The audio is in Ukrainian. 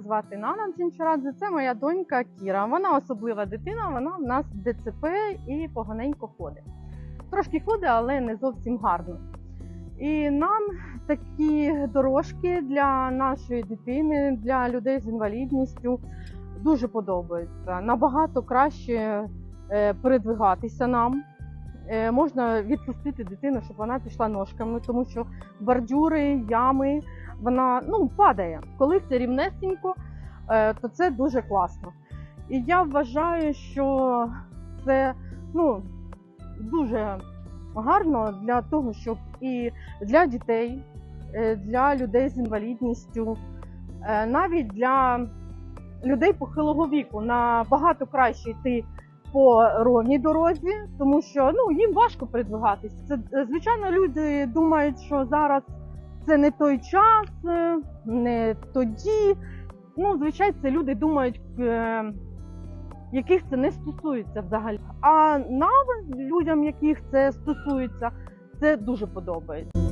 звати Нана Дзінчарадзе. Це моя донька Кіра. Вона особлива дитина. Вона в нас ДЦП і поганенько ходить. Трошки ходить, але не зовсім гарно. І нам такі дорожки для нашої дитини, для людей з інвалідністю дуже подобаються. Набагато краще е, передвигатися нам. Е, Можна відпустити дитину, щоб вона пішла ножками, тому що бордюри, ями, вона ну, падає. Коли це рівнесенько, е, то це дуже класно. І я вважаю, що це ну, дуже гарно для того, щоб і для дітей, е, для людей з інвалідністю, е, навіть для людей похилого віку набагато краще йти по ровній дорозі, тому що ну, їм важко передвигатися. Це, звичайно, люди думають, що зараз це не той час, е, не тоді. Ну, звичайно, це люди думають, е, яких це не стосується взагалі. А нам, людям, яких це стосується, це дуже подобається.